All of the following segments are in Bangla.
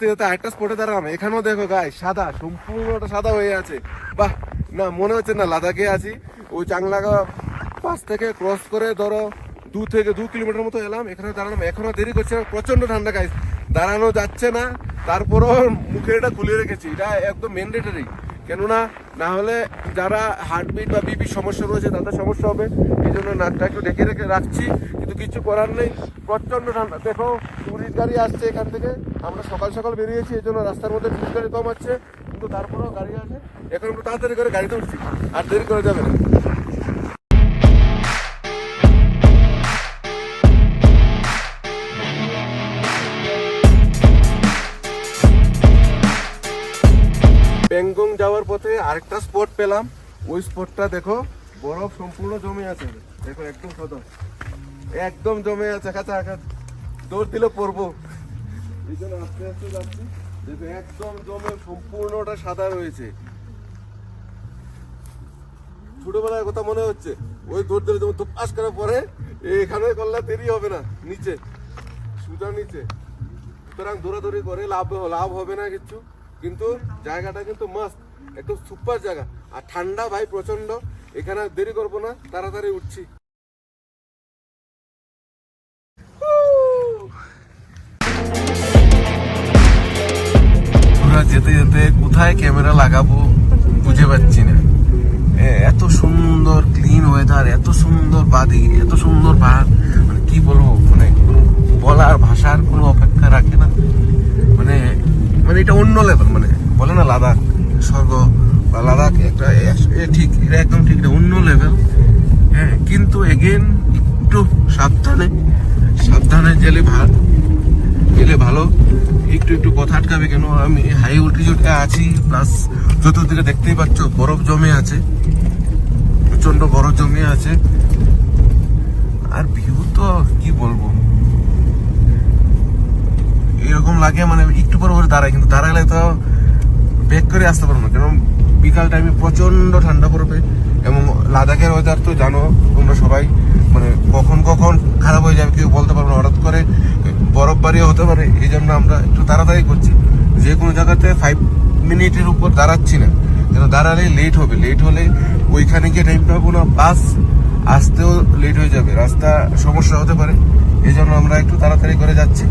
যেতে যেতে আরেকটা স্পটে দাঁড়ালাম, এখানেও দেখো গায়ে সাদা, সম্পূর্ণটা সাদা হয়ে আছে। বাহ, না, মনে হচ্ছে না লাদাখে আছি। ওই চাংলাগা পাশ থেকে ক্রস করে ধরো দু থেকে দু কিলোমিটার মতো এলাম, এখানে দাঁড়ালাম। এখনও দেরি করছে প্রচণ্ড ঠান্ডা গাইস দাঁড়ানো যাচ্ছে না, তারপরও মুখের এটা খুলে রেখেছি, এটা একদম ম্যান্ডেটারি কেননা না হলে যারা হার্টবিট বা বিপি সমস্যা রয়েছে তাদের সমস্যা হবে। এই জন্য নাকটা একটু ঢেকে রেখে রাখছি, কিন্তু কিছু করার নেই। প্রচণ্ড ঠান্ডা। দেখো টুরিস্ট গাড়ি আসছে এখান থেকে। আমরা সকাল সকাল বেরিয়েছি, এই জন্য রাস্তার মধ্যে টুরিস্ট গাড়ি কম আছে, কিন্তু তারপরেও গাড়ি আছে। এখন একটু তাড়াতাড়ি করে গাড়িতে উঠছি আর দেরি করে যাবে না। প্যাংগং যাওয়ার পথে আরেকটা স্পট পেলাম। ওই স্পটটা দেখো, বরফ সম্পূর্ণ জমে আছে। দেখো, একদম সাদা। একদম জমে আছে কাঁচা কাঁচা দৌড় দিলে পড়ব। এই জন্য আস্তে আস্তে যাচ্ছি। দেখো, একদম জমে সম্পূর্ণটা সাদা রয়েছে। ছোটবেলার কথা মনে হচ্ছে। ওই দৌড় দিলে যেমন পাস করার পরে এখানে করলে দেরি হবে না, নিচে। সুজা নিচে। সুতরাং দৌড়াদৌড়ি করে লাভ লাভ হবে না কিছু। কিন্তু জায়গাটা কিন্তু মাস্ট একটু সুপার জায়গা। আর ঠান্ডা ভাই প্রচণ্ড এখানে দেরি করব না, তাড়াতাড়ি উঠছি। যেতে যেতে কোথায় ক্যামেরা লাগাবো বুঝে পাচ্ছি না। এত সুন্দর ক্লিন ওয়েদার এত সুন্দর বাদি, এত সুন্দর পাহাড়। মানে কি বলব মানে বলার ভাষার কোনো অপেক্ষা রাখে না। মানে মানে এটা অন্য লেভেল মানে বলে না লাদাখ স্বর্গ বা লাদাখ একটা ঠিক, এটা একদম ঠিক, এটা অন্য লেভেল হ্যাঁ কিন্তু এগেন একটু সাবধানে সাবধানে গেলে ভালো গেলে ভালো। একটু একটু কথা আটকাবে কেন? আমি হাই অল্টিটিউডে আছি প্লাস চতুর্দিকে দেখতেই পাচ্ছ বরফ জমে আছে প্রচণ্ড বরফ জমে আছে। আর ভিউ তো কি বলব? এরকম লাগে মানে একটু পর পরে দাঁড়ায়, কিন্তু দাঁড়ালে তো ব্যাক করে আসতে পারব না। কারণ বিকাল টাইমে প্রচণ্ড ঠান্ডা পড়বে, এবং লাদাখের ওয়েদার তো জানো, তোমরা সবাই মানে কখন কখন খারাপ হয়ে যাবে, কেউ বলতে পারব না। হঠাৎ করে বরফ বাড়িও হতে পারে এই জন্য আমরা একটু তাড়াতাড়ি করছি। যে কোনো জায়গাতে ফাইভ মিনিটের উপর দাঁড়াচ্ছি না। কেন দাঁড়ালে লেট হবে। লেট হলে ওইখানে গিয়ে টাইম পাবো না, বাস আসতেও লেট হয়ে যাবে। রাস্তা সমস্যা হতে পারে এই জন্য আমরা একটু তাড়াতাড়ি করে যাচ্ছি।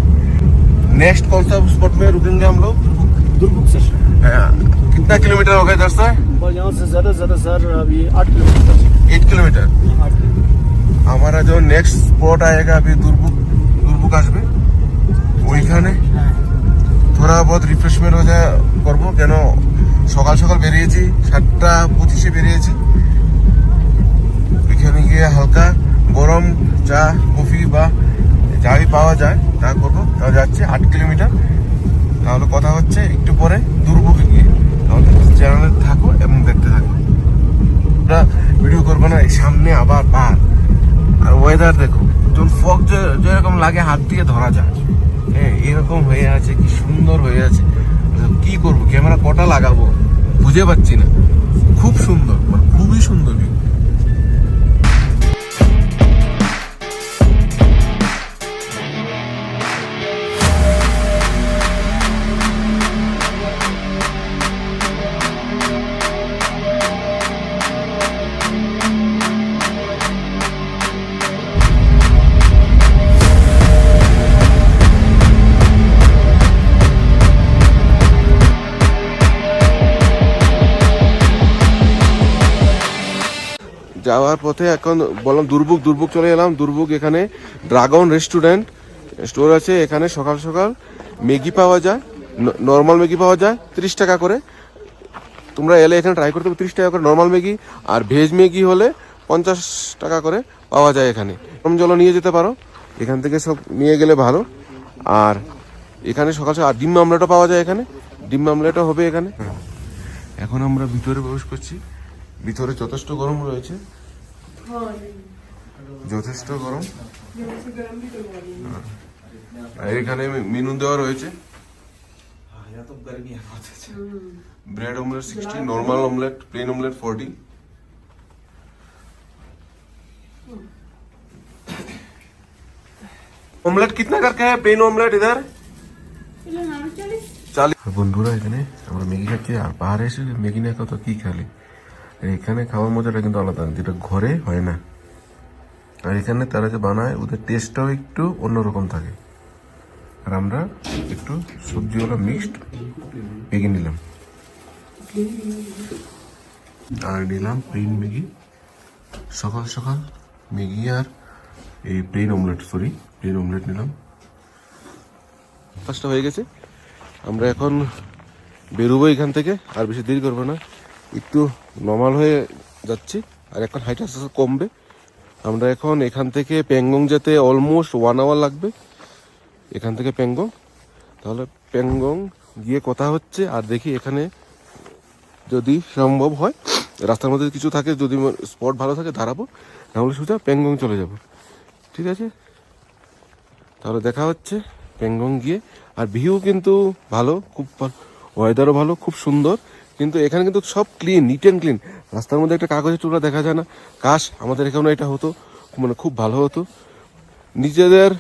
नेक्स्ट कौन सा स्पॉट में रुकेंगे हम लोग दुर्गुक से हाँ, कितना किलोमीटर होगा इधर से बस यहाँ से ज़्यादा से ज़्यादा सर अभी आठ किलोमीटर एट किलोमीटर आठ किलोमीटर हमारा जो नेक्स्ट स्पॉट आएगा अभी दुर्बुक दुर्बुक আসবে ওইখানে থোড়া বহুত রিফ্রেশমেন্ট হয়ে যায় করবো কেন সকাল সকাল বেরিয়েছি সাতটা পঁচিশে বেরিয়েছি ওইখানে গিয়ে হালকা গরম চা কফি বা যাই পাওয়া যায় তা করব, তা যাচ্ছে আট কিলোমিটার। তাহলে কথা হচ্ছে একটু পরে দুর্ভোগে গিয়ে। তাহলে চ্যানেলে থাকো এবং দেখতে থাকো। আমরা ভিডিও করব না সামনে আবার পার আর ওয়েদার দেখো যখন ফগ যেরকম লাগে হাত দিয়ে ধরা যায়। হ্যাঁ এরকম হয়ে আছে, কি সুন্দর হয়ে আছে। কি করব? ক্যামেরা কটা লাগাবো? বুঝে পাচ্ছি না। খুব সুন্দর মানে খুবই সুন্দর view। যাওয়ার পথে এখন বললাম দুর্ভোগ দুর্ভোগ চলে এলাম, দুর্ভোগ এখানে ড্রাগন রেস্টুরেন্ট স্টোর আছে, এখানে সকাল সকাল ম্যাগি পাওয়া যায় নর্মাল ম্যাগি পাওয়া যায়, তিরিশ টাকা করে। তোমরা এলে এখানে ট্রাই করতে তিরিশ টাকা করে নর্মাল ম্যাগি, আর ভেজ ম্যাগি হলে পঞ্চাশ টাকা করে পাওয়া যায় এখানে। গরম জলও নিয়ে যেতে পারো, এখান থেকে সব নিয়ে গেলে ভালো। আর এখানে সকাল সকাল, আর ডিম আমলেটও পাওয়া যায় এখানে, ডিম আমলেটও হবে এখানে। এখন আমরা ভিতরে প্রবেশ করছি, ভিতরে যথেষ্ট গরম রয়েছে। যথেষ্ট গরম আর এখানে মেনু দেওয়া রয়েছে bread omelette sixty normal omelette plain omelette forty omelette कितना करके है प्लेन ऑमलेट इधर চালি বন্ধুরা এখানে আমরা ম্যাগি খাচ্ছি আর পাহাড়ে এসে ম্যাগি না কত কি খালি আর এখানে খাওয়ার মজাটা কিন্তু আলাদা যেটা ঘরে হয় না। আর এখানে তারা যে বানায়, ওদের টেস্টটাও একটু অন্যরকম থাকে। আর আমরা একটু সবজিওয়ালা মিক্সড ম্যাগি নিলাম। আর নিলাম প্লেন ম্যাগি সকাল সকাল ম্যাগি আর এই plain omelette sorry plain omelette নিলাম। পাঁচটা হয়ে গেছে। আমরা এখন বেরোবো এখান থেকে, আর বেশি দেরি করব না। একটু নর্মাল হয়ে যাচ্ছি, আর এখন হাইট আস্তে আস্তে কমবে। আমরা এখন এখান থেকে প্যাংগং যেতে অলমোস্ট ওয়ান আওয়ার লাগবে, এখান থেকে প্যাংগং তাহলে প্যাংগং গিয়ে কথা হচ্ছে, আর দেখি এখানে যদি সম্ভব হয়, রাস্তার মধ্যে কিছু থাকে, যদি স্পট ভালো থাকে, দাঁড়াবো। নাহলে সোজা প্যাংগং চলে যাব। ঠিক আছে? তাহলে দেখা হচ্ছে প্যাংগং গিয়ে। আর ভিউ কিন্তু ভালো, খুব ভালো ওয়েদারও ভালো, খুব সুন্দর। কিন্তু এখানে কিন্তু সব ক্লিন নিট অ্যান্ড ক্লিন রাস্তার মধ্যে একটা কাগজের টুকরা দেখা যায় না। কাশ, আমাদের এখানে এটা হতো। মানে খুব ভালো হতো। নিজেদের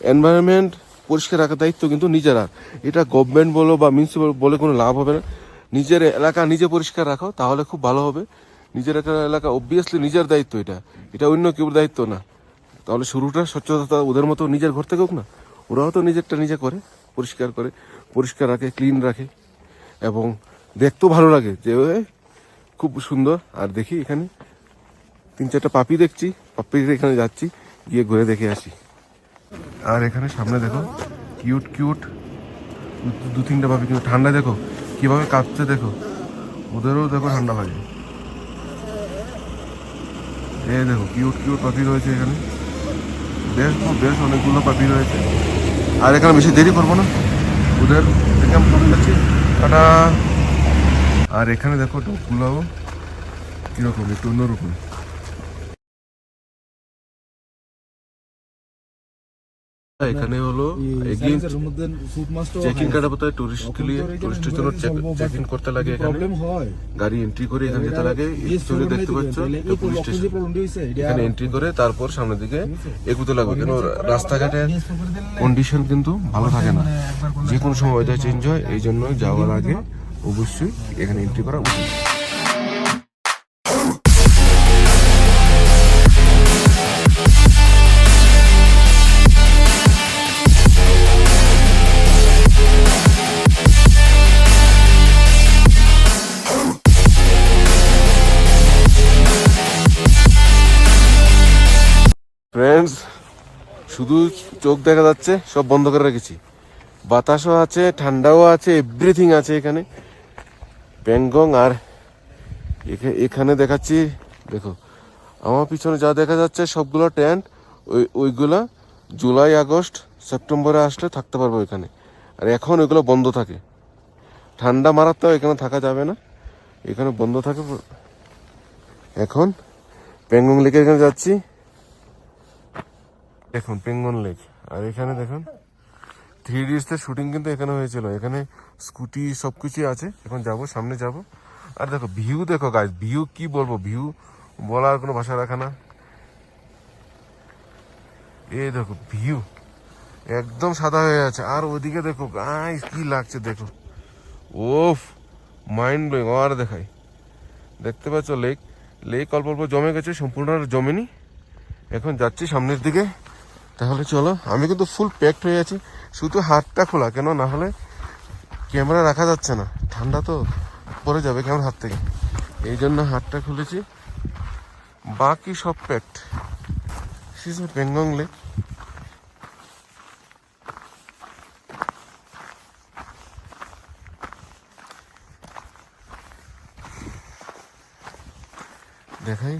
এনভায়রনমেন্ট পরিষ্কার রাখার দায়িত্ব কিন্তু নিজেরা। এটা গভর্নমেন্ট বলো বা মিউনিসিপাল বলে কোনো লাভ হবে না। নিজের এলাকা নিজে পরিষ্কার রাখো, তাহলে খুব ভালো হবে। নিজের একটা এলাকা অবভিয়াসলি নিজের দায়িত্ব এটা। এটা অন্য কেউ দায়িত্ব না। তাহলে শুরুটা, স্বচ্ছতা ওদের মতো নিজের ঘর থেকে হোক না। ওরাও তো নিজেরটা নিজে করে, পরিষ্কার করে। পরিষ্কার রাখে ক্লিন রাখে। এবং দেখতেও ভালো লাগে যে এ, খুব সুন্দর। আর দেখি এখানে তিন চারটা পাপি দেখছি পাপির এখানে যাচ্ছি গিয়ে ঘুরে দেখে আসি। আর এখানে সামনে দেখো কিউট কিউট দু তিনটা পাপি কিন্তু ঠান্ডা দেখো কীভাবে কাঁপছে দেখো। ওদেরও দেখো ঠান্ডা লাগে। এই দেখো কিউট কিউট পাখি রয়েছে এখানে। বেশ বেশ অনেকগুলো পাখি রয়েছে। আর এখানে বেশি দেরি করব না। ওদের থেকে আমি টাটা। আর এখানে দেখো ডগগুলোও কীরকম একটু অন্যরকম। এখানে হলো চেকিং কাটা পথে টুরিস্ট কে লিয়ে টুরিস্টের জন্য চেকিং করতে লাগে এখানে। গাড়ি এন্ট্রি করে এখানে যেতে লাগে চলে দেখতে পাচ্ছ পুলিশ স্টেশন এখানে এন্ট্রি করে তারপর সামনের দিকে এগুতে লাগবে। কেন রাস্তাঘাটের কন্ডিশন কিন্তু ভালো থাকে না। যে কোনো সময় ওয়েদার চেঞ্জ হয় এই জন্য যাওয়ার আগে অবশ্যই এখানে এন্ট্রি করা উচিত। শুধু চোখ দেখা যাচ্ছে, সব বন্ধ করে রেখেছি। বাতাসও আছে, ঠান্ডাও আছে এভরিথিং আছে এখানে। প্যাংগং আর এখা- এখানে দেখাচ্ছি, দেখো, আমার পিছনে যা দেখা যাচ্ছে সবগুলো টেন্ট ওই, ওইগুলো জুলাই, আগস্ট, সেপ্টেম্বরে আসলে থাকতে পারব এখানে। আর এখন ওইগুলো বন্ধ থাকে। ঠান্ডা মারাত্মক এখানে থাকা যাবে না। এখানে বন্ধ থাকে এখন প্যাংগং লেকের এখানে যাচ্ছি। দেখুন পেঙ্গন লেক আর এখানে দেখুন থ্রি ইডিয়টসের শুটিং কিন্তু এখানে হয়েছিল। এখানে স্কুটি সব কিছুই আছে। এখন যাব, সামনে যাব। আর দেখো ভিউ দেখো গাছ ভিউ কি বলব? ভিউ বলার কোনো ভাষা রাখা না। এই দেখো ভিউ একদম সাদা হয়ে আছে। আর ওদিকে দেখো গাইস কি লাগছে দেখো। ওফ মাইন্ড ব্লোয়িং আর দেখাই। দেখতে পাচ্ছ লেক লেক অল্প অল্প জমে গেছে, সম্পূর্ণ আর জমেনি। এখন যাচ্ছি সামনের দিকে। তাহলে চলো, আমি কিন্তু ফুল প্যাকড হয়ে আছি। শুধু হাতটা খোলা, কেন? না হলে ক্যামেরা রাখা যাচ্ছে না। ঠান্ডা তো পড়ে যাবে ক্যামেরা হাত থেকে? এই জন্য হাতটা খুলেছি। বাকি সব প্যাকড সিজ বেঙ্গং দেখাই।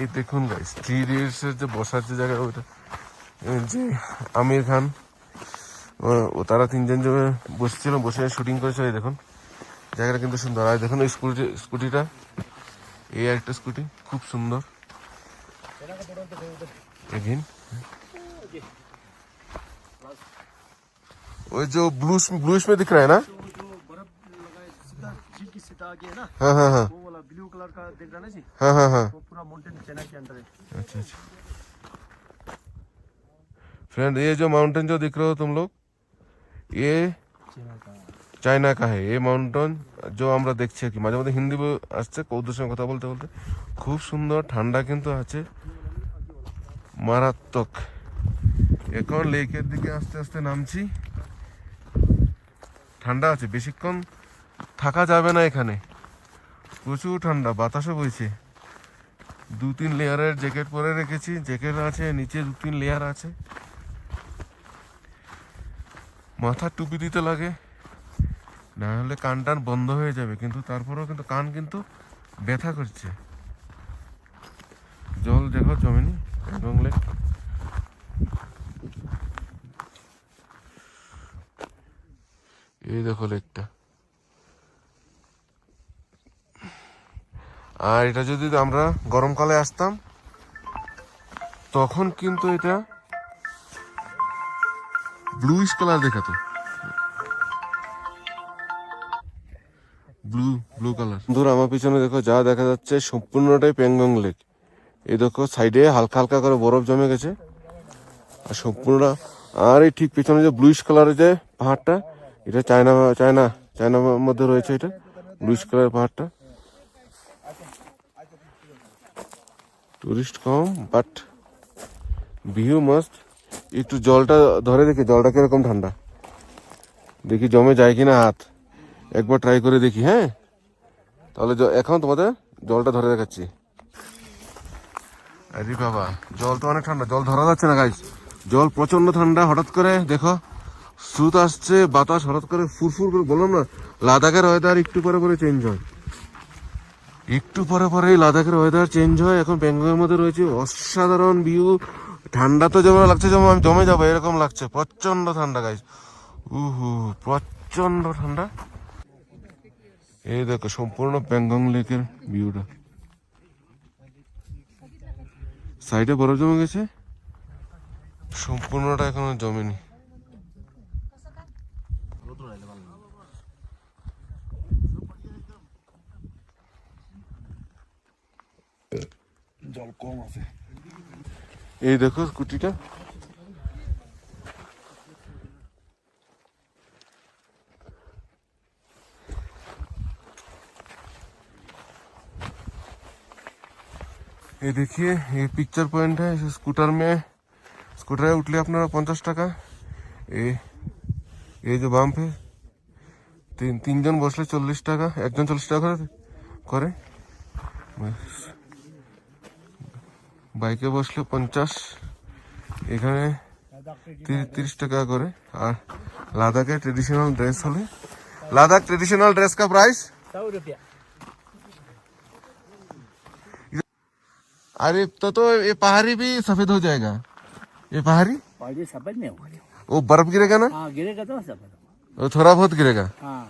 এই দেখুন গাইস থ্রি ইডিয়টসের যে বসার যে জায়গা, ওইটা যে আমির খান ও- ও তারা তিনজন যে বসেছিল বসে শুটিং করেছিল এই দেখুন জায়গাটা কিন্তু সুন্দর আর দেখুন ওই স্কুটি স্কুটিটা এই একটা স্কুটি খুব সুন্দর এগেন ওই যে ब्लू ब्लूइश में दिख रहा है ना जो बर्फ लगाए सीधा झील की सीधा आगे है ना हाँ हाँ हाँ वो वाला ब्लू कलर का दिख रहा है ना जी हाँ हाँ हाँ वो पूरा माउंटेन चाइना के अंदर है अच्छा अच्छा फ्रेंड ये जो माउंटेन जो दिख रहे हो तुम लोग ये চায়না কাহে এই মাউন্টেন যে আমরা দেখছি আর কি মাঝে মধ্যে হিন্দি বই আসছে কৌদের সঙ্গে কথা বলতে বলতে খুব সুন্দর ঠান্ডা কিন্তু আছে মারাত্মক এখন লেকের দিকে আস্তে আস্তে নামছি ঠান্ডা আছে বেশিক্ষণ থাকা যাবে না এখানে প্রচুর ঠান্ডা বাতাসও বইছে দু তিন লেয়ারের জ্যাকেট পরে রেখেছি জ্যাকেট আছে নিচে দু তিন লেয়ার আছে মাথার টুপি দিতে লাগে। না হলে কান টান বন্ধ হয়ে যাবে, কিন্তু তারপরেও কিন্তু কান কিন্তু ব্যথা করছে। জল দেখো জমেনি লেক। এই দেখো লেকটা। আর এটা যদি আমরা গরমকালে আসতাম, তখন কিন্তু এটা ব্লুইশ কালার দেখাতো ব্লু ব্লু কালার আমার পিছনে দেখো, যা দেখা যাচ্ছে, সম্পূর্ণটাই লেক। এই দেখো, সাইডে হালকা হালকা করে বরফ জমে গেছে। আর সম্পূর্ণটা, আর এই ঠিক পিছনে যে কালারের যে পাহাড়টা, এটা চায়না চায়না চায়নার মধ্যে রয়েছে এটা কালারের পাহাড়টা। টুরিস্ট কম বাট ভিউ মাস্ট একটু জলটা ধরে দেখি, জলটা কীরকম ঠান্ডা? দেখি জমে যায় কিনা হাত। একবার ট্রাই করে দেখি হ্যাঁ? তাহলে এখন তোমাদের জলটা ধরে দেখাচ্ছি। আরে বাবা, জল তো অনেক ঠান্ডা, জল ধরা যাচ্ছে না গাইস জল প্রচণ্ড ঠান্ডা, হঠাৎ করে, দেখো স্রোত আসছে, বাতাস হঠাৎ করে ফুরফুর করে, বললাম না, লাদাখের ওয়েদার একটু পরে পরে চেঞ্জ হয়। একটু পরে পরেই লাদাখের ওয়েদার চেঞ্জ হয়, এখন বেঙ্গলের মধ্যে রয়েছে অসাধারণ ভিউ ঠান্ডা তো যেমন লাগছে যেমন আমি জমে যাব, এরকম লাগছে। প্রচণ্ড ঠান্ডা গাইস উহু প্রচণ্ড ঠান্ডা। এই দেখো, সম্পূর্ণ প্যাংগং লেকের ভিউটা সাইডে বরফ জমে গেছে। সম্পূর্ণটা এখনও জমেনি। জল কম আছে। এই দেখো স্কুটিটা ये देखिए ये पिक्चर पॉइंट है इस स्कूटर में स्कूटर उठले আপনারা পঞ্চাশ টাকা এই এই যে বাম্প তিন তিনজন বসলে চল্লিশ টাকা একজন চল্লিশ টাকা করে করে বাইকে বসলে পঞ্চাশ এখানে তি- তিরিশ টাকা করে আর লাদাখের ট্রেডিশনাল ড্রেস হলে লাদাখ ट्रेडिशनल ड्रेस का प्राइस सौ रुपया अरे तो तो ये पहाड़ी भी सफेद हो जाएगा ये पहाड़ी पहाड़ी सफेद नहीं होगा वो बर्फ गिरेगा ना हाँ गिरेगा तो सफेद होगा वो थोड़ा बहुत गिरेगा हाँ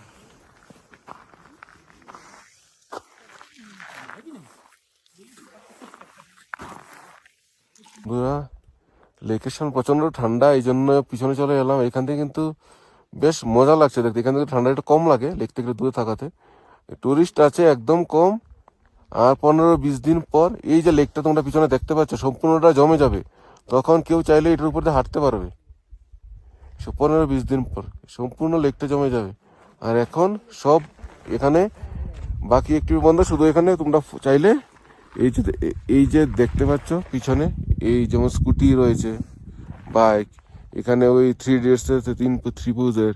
লোকেশন প্রচণ্ড ঠান্ডা, এই জন্য পিছনে চলে এলাম। এখান থেকে কিন্তু বেশ মজা লাগছে দেখতে। এখান থেকে ঠান্ডা একটু কম লাগে, লেক থেকে দূরে থাকাতে। টুরিস্ট আছে একদম কম। আর পনেরো বিশ দিন পর এই যে লেকটা তোমরা পিছনে দেখতে পাচ্ছ, সম্পূর্ণটা জমে যাবে। তখন কেউ চাইলে এটার উপর দিয়ে হাঁটতে পারবে। পনেরো বিশ দিন পর সম্পূর্ণ লেকটা জমে যাবে। আর এখন সব এখানে বাকি একটু বন্ধ, শুধু এখানে তোমরা চাইলে এই যে এই যে দেখতে পাচ্ছ পিছনে, এই যেমন স্কুটি রয়েছে, বাইক, এখানে ওই থ্রি ইডিয়টসের তিন থ্রি পুজের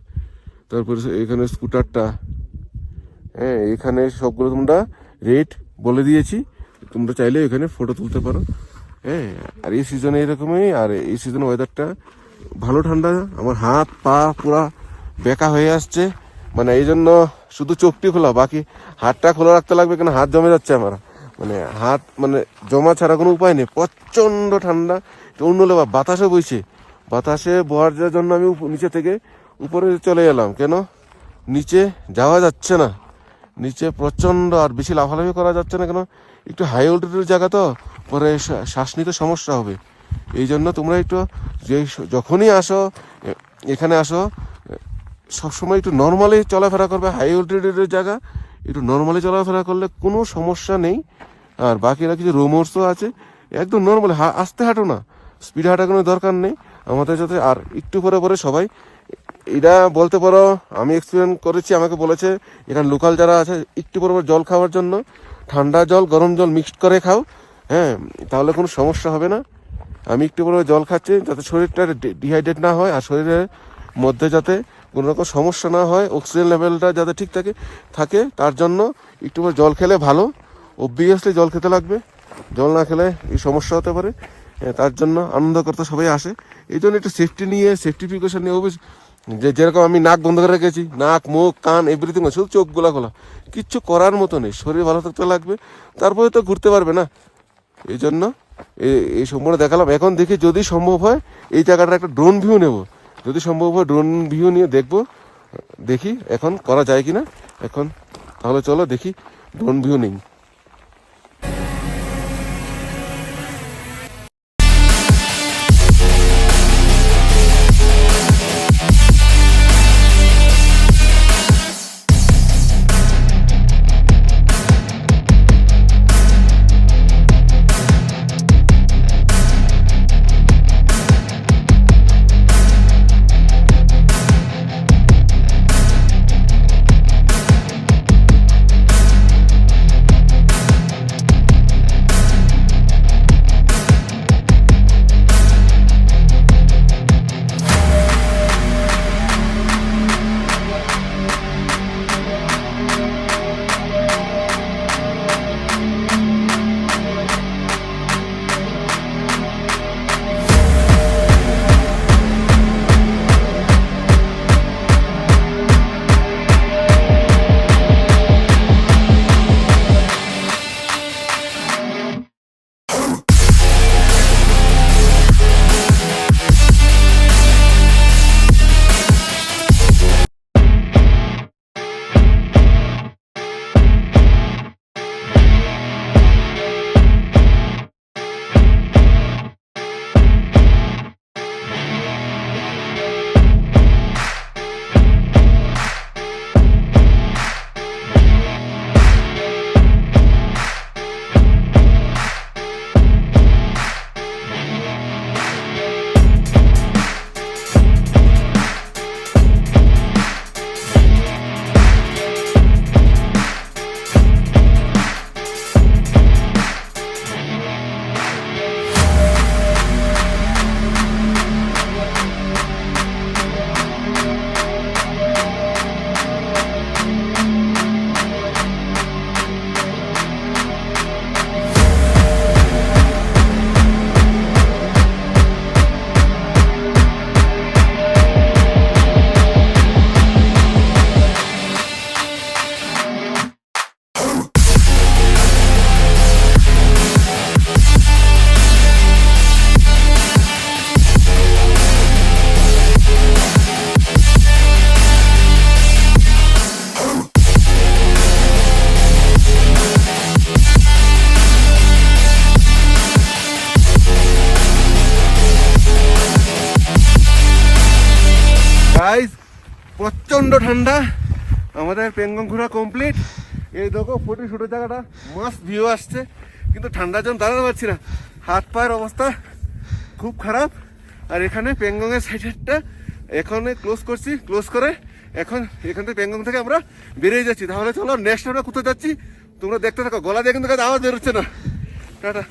তারপরে এখানে স্কুটারটা হ্যাঁ এখানে সবগুলো তোমরা রেট বলে দিয়েছি, তোমরা চাইলে এখানে ফটো তুলতে পারো হ্যাঁ আর এই সিজনে এরকমই, আর এই সিজনে ওয়েদারটা ভালো ঠান্ডা, আমার হাত, পা পুরা বেকা হয়ে আসছে মানে এই জন্য শুধু চোখটি খোলা বাকি হাতটা খোলা রাখতে লাগবে কেন? হাত জমে যাচ্ছে আমার। মানে হাত মানে জমা ছাড়া কোনো উপায় নেই। প্রচণ্ড ঠান্ডা অন্য লেবা বাতাসে বইছে। বাতাসে বহার জন্য আমি নিচে থেকে উপরে চলে এলাম। কেন? নিচে যাওয়া যাচ্ছে না। নিচে প্রচণ্ড আর বেশি লাফালাফি করা যাচ্ছে না কেন? একটু হাই অল্টিটিউড জায়গা তো, পরে শ্বা- শ্বাস নিতে সমস্যা হবে। এই জন্য তোমরা একটু যে যখনই আসো এখানে আসো সবসময় একটু নর্মালি চলাফেরা করবে। হাই অল্টিটিউডের জায়গা একটু নর্মালি চলাফেরা করলে কোনো সমস্যা নেই। আর বাকিরা কিছু রোমোর্সও আছে। একদম নর্মালি আস্তে হাঁটো না। স্পিড হাঁটার কোনো দরকার নেই। আমাদের সাথে, আর একটু পরে পরে সবাই এটা বলতে পারো, আমি এক্সপিরিয়েন্স করেছি, আমাকে বলেছে, এখানে লোকাল যারা আছে, একটু পরে পরে জল খাওয়ার জন্য, ঠান্ডা জল, গরম জল মিক্সড করে খাও। হ্যাঁ তাহলে কোনো সমস্যা হবে না। আমি একটু পরে জল খাচ্ছি, যাতে শরীরটা ডিহাইড্রেট না হয়, আর শরীরের মধ্যে যাতে কোনো রকম সমস্যা না হয় অক্সিজেন লেভেলটা যাতে ঠিক থাকে থাকে, তার জন্য একটু জল খেলে ভালো। অবভিয়াসলি জল খেতে লাগবে। জল না খেলে এই সমস্যা হতে পারে। তার জন্য আনন্দ করতে সবাই আসে। এই জন্য একটু সেফটি নিয়ে সেফটি প্রিকশন নিয়ে, অবশ্য যে, যেরকম আমি নাক বন্ধ করে রেখেছি, নাক, মুখ, কান এভরিথিং শুধু চোখগুলা খোলা। কিচ্ছু করার মতো নেই। শরীর ভালো থাকতে লাগবে। তারপরে তো ঘুরতে পারবে না। এই জন্য এই সম্পূর্ণ দেখালাম। এখন দেখি যদি সম্ভব হয়, এই জায়গাটার একটা ড্রোন ভিউ নেব। যদি সম্ভব হয় ড্রোন ভিউ নিয়ে দেখব, দেখি এখন করা যায় কি না এখন তাহলে চলো দেখি ড্রোন ভিউ নেই। প্রচণ্ড ঠান্ডা। আমাদের পেঙ্গং ঘোরা কমপ্লিট এই দেখো ফটো শুটো জায়গাটা মাস্ট ভিউ আসছে। কিন্তু ঠান্ডার জন্য দাঁড়াতে পারছি না। হাত পায়ের অবস্থা খুব খারাপ। আর এখানে পেঙ্গংয়ের সাইডেরটা এখানে ক্লোজ করছি ক্লোজ করে এখন এখান থেকে পেঙ্গং থেকে আমরা বেরিয়ে যাচ্ছি। তাহলে চলো নেক্সট আমরা কোথায় যাচ্ছি? তোমরা দেখতে থাকো। গলা দিয়ে কিন্তু আওয়াজ বেরোচ্ছে না। টাটা।